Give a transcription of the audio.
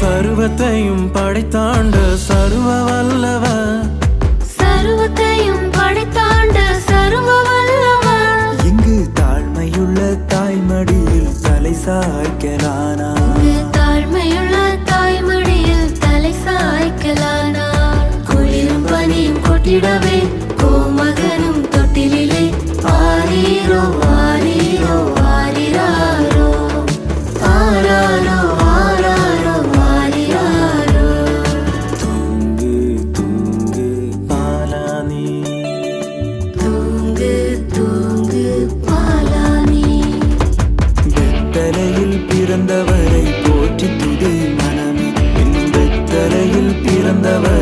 சர்வத்தையும் படைத்தாண்ட சர்வ வல்லவ சர்வத்தையும் படைத்தாண்ட சர்வ வல்லவ இங்கு தாழ்மையுள்ள தாய்மடியில் தலை சாய்க்கலானா தாழ்மையுள்ள தாய்மடியில் தலை சாய்க்கலானா குளிரும் பனியும் கொட்டிடவே கோமகனும் தொட்டிலே ஆரீரோ பிறந்தவரை போற்றி துதி மனமே. இந்த தரையில் பிறந்தவர்